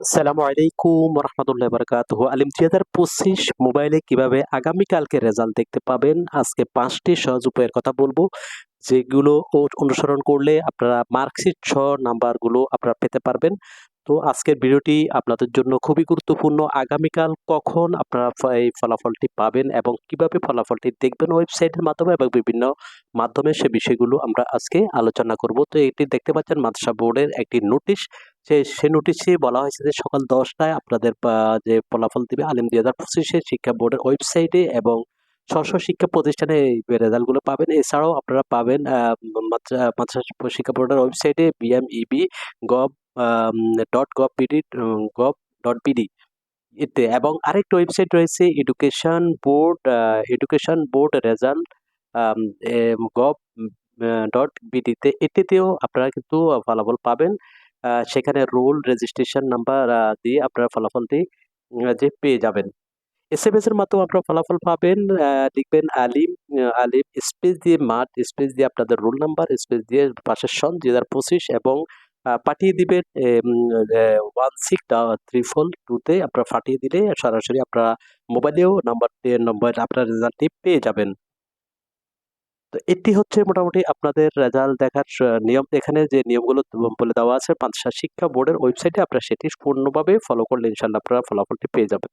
আসসালামু আলাইকুম রহমতুল্লাহ বরকাত আলিম থিয়েটার পঁচিশ মোবাইলে কীভাবে আগামীকালকে রেজাল্ট দেখতে পাবেন? আজকে পাঁচটি সহজ উপায়ের কথা বলব, যেগুলো অনুসরণ করলে আপনারা মার্কশিট ছ নাম্বারগুলো আপনারা পেতে পারবেন। তো আজকের ভিডিওটি আপনাদের জন্য খুবই গুরুত্বপূর্ণ। আগামীকাল কখন আপনারা এই ফলাফলটি পাবেন এবং কীভাবে ফলাফলটি দেখবেন ওয়েবসাইটের মাধ্যমে এবং বিভিন্ন মাধ্যমে সে বিষয়গুলো আমরা আজকে আলোচনা করব। তো এটি দেখতে পাচ্ছেন মাদ্রাসা বোর্ডের একটি নোটিশ। সে সে নোটিশে বলা হয়েছে যে সকাল দশটায় আপনাদের যে ফলাফল দিবে আলিম দুই হাজার পঁচিশে শিক্ষা বোর্ডের ওয়েবসাইটে এবং স্ব শিক্ষা প্রতিষ্ঠানে এই রেজাল্টগুলো পাবেন। এছাড়াও আপনারা পাবেন মাদ্রাসা শিক্ষা বোর্ডের ওয়েবসাইটে BMEB gov dot gov BD gov dot BD এতে। এবং আরেকটা ওয়েবসাইট রয়েছে education board education board result gov dot বিডিতে এটিতেও আপনারা কিন্তু ফলাফল পাবেন। সেখানে রোল রেজিস্ট্রেশন নাম্বার দিয়ে আপনারা ফলাফলটি যে পেয়ে যাবেন। এস এম এস এর মাধ্যমে আপনারা ফলাফল পাবেন লিখবেন আলিম আলিম স্পেস দিয়ে মাঠ স্পেস দিয়ে আপনাদের রোল নাম্বার স্পেস দিয়ে পাশের সন, দুই হাজার পঁচিশ এবং পাঠিয়ে দিবেন ওয়ান সিক্স ত্রিফল টুতে আপনারা পাঠিয়ে দিলে সরাসরি আপনারা মোবাইলেও নাম্বার নম্বর আপনার রেজাল্টটি পেয়ে যাবেন। তো এটি হচ্ছে মোটামুটি আপনাদের রেজাল্ট দেখার নিয়ম। এখানে যে নিয়মগুলো বলে দেওয়া আছে পাঁচশা শিক্ষা বোর্ডের ওয়েবসাইটে আপনারা সেটি পূর্ণভাবে ফলো করলে ইনশাল্লাহ আপনারা ফলাফলটি পেয়ে যাবেন।